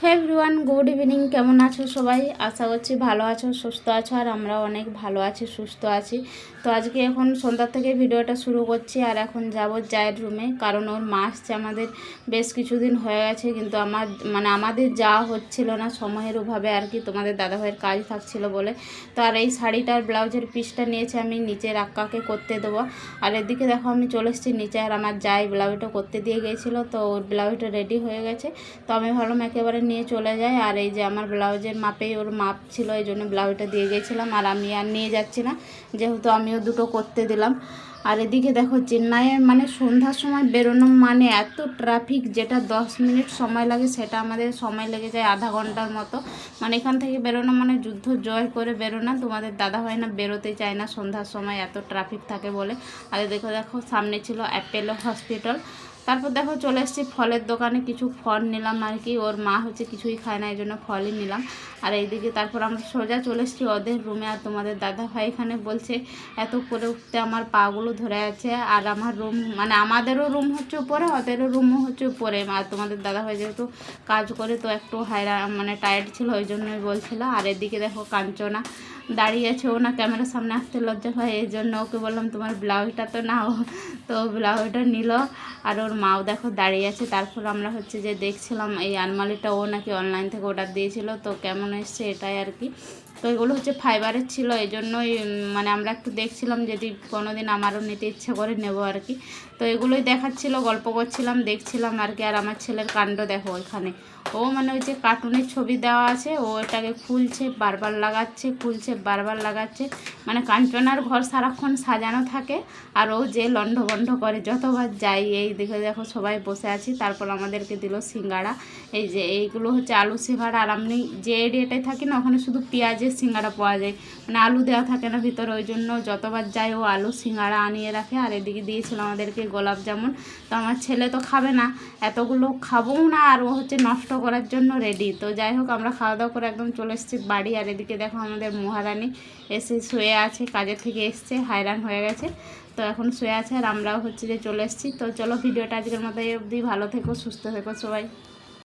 হে everyone good evening কেমন আছো সবাই? আশা করছি ভালো আছো, সুস্থ আছো, আর আমরা অনেক ভালো আছি, সুস্থ আছি। তো আজকে এখন সন্ধ্যা থেকে ভিডিওটা শুরু করছি, আর এখন যাব জায়ের রুমে কারণ ওর মা আসছে আমাদের বেশ কিছুদিন হয়ে গেছে, কিন্তু আমার মানে আমাদের যাওয়া হচ্ছিল না, সময়ের অভাবে আর কি তোমাদের দাদাভাইয়ের কাজ থাকছিল বলে। তো আর এই শাড়িটার ব্লাউজের পিসটা নিয়েছে আমি নিচে রাক্কাকে করতে দেবো। আর এদিকে দেখো আমি চলে এসেছি নিচে, আর আমার যাই ব্লাউজটা করতে দিয়ে গিয়েছিল তো ওর ব্লাউজটা রেডি হয়ে গেছে। তো আমি ভাবলাম একেবারে নিয়ে চলে যায় আর এই যে আমার ব্লাউজের মাপেই ওর মাপ ছিল, এই জন্য ব্লাউজটা দিয়ে গেছিলাম আর আমি আর নিয়ে যাচ্ছি না, যেহেতু আমিও দুটো করতে দিলাম। আর এদিকে দেখো চেন্নাইয়ে মানে সন্ধ্যার সময় বেরোনো মানে এত ট্রাফিক যেটা দশ মিনিট সময় লাগে সেটা আমাদের সময় লেগে যায় আধা ঘণ্টার মতো। মানে এখান থেকে বেরোনো মানে যুদ্ধ জয় করে বেরোনো, তোমাদের দাদা হয় না বেরোতে চায় না সন্ধ্যার সময় এত ট্রাফিক থাকে বলে। আর দেখো দেখো সামনে ছিল অ্যাপেলো হসপিটাল তারপর দেখো চলে এসেছি ফলের দোকানে, কিছু ফল নিলাম আর কি। ওর মা হচ্ছে কিছুই খায় না, এই জন্য ফলই নিলাম। আর এইদিকে তারপর আমরা সোজা চলে এসেছি ওদের রুমে আর তোমাদের দাদা ভাই এখানে বলছে, এত করে উঠতে আমার পাগুলো ধরে আছে। আর আমার রুম মানে আমাদেরও রুম হচ্ছে উপরে, ওদেরও রুমও হচ্ছে উপরে। আর তোমাদের দাদা ভাই যেহেতু কাজ করে, তো একটু হায়রা মানে টায়ার্ড ছিল, ওই জন্যই বলছিল। আর এদিকে দেখো কাঞ্চনা দাঁড়িয়ে আছে ও না ক্যামেরার সামনে আসতে লজ্জা হয়, এই জন্য ওকে বললাম তোমার ব্লাউজটা তো নাও। তো ব্লাউজটা নিল, আর ওর মাও দেখো দাঁড়িয়ে আছে। তারপর আমরা হচ্ছে যে দেখছিলাম এই আলমারিটা ও নাকি অনলাইন থেকে অর্ডার দিয়েছিল, তো কেমন এসছে এটাই আর কি। তো এগুলো হচ্ছে ফাইবারের ছিল, এই জন্যই মানে আমরা একটু দেখছিলাম যদি কোনো দিন আমারও নিতে ইচ্ছে করে নেব আর কি। তো এগুলোই দেখাচ্ছিল, গল্প করছিলাম, দেখছিলাম আর কি। আর আমার ছেলের কাণ্ড দেখো ওইখানে। ও মানে ওই যে কার্টুনের ছবি দেওয়া আছে, ও এটাকে খুলছে বারবার লাগাচ্ছে খুলছে বারবার লাগাচ্ছে। মানে কাঞ্চনার ঘর সারাক্ষণ সাজানো থাকে, আর ও যে লণ্ড বন্ধ করে, যতবার যাই, এই দেখে দেখো সবাই বসে আছি। তারপর আমাদেরকে দিল সিঙ্গাড়া এই যে এইগুলো হচ্ছে আলু সিঙ্গাড়া আর আমি যে এরিয়াটায় থাকি না, ওখানে শুধু পেঁয়াজের সিঙ্গাড়া পাওয়া যায়। মানে আলু দেওয়া থাকে না ভিতরে, ওই জন্য যতবার যাই, ও আলু সিঙ্গাড়া আনিয়ে রাখে। আর এদিকে দিয়েছিল আমাদেরকে গোলাপ জামুন। তো আমার ছেলে তো খাবে না, এতগুলো খাবও না, আর ও হচ্ছে নষ্ট করার জন্য রেডি তো যাই হোক, আমরা খাওয়া দাওয়া করে একদম চলে এসেছি বাড়ি। আর এদিকে দেখো আমাদের মহারানী এসে শুয়ে আছে কাজের থেকে এসছে, হায়রান হয়ে গেছে। তো এখন শুয়ে আছে আর আমরাও হচ্ছে যে চলে এসেছি। তো চলো, ভিডিওটা আজকের মতো এই অবধি। ভালো থেকো, সুস্থ থেকো সবাই।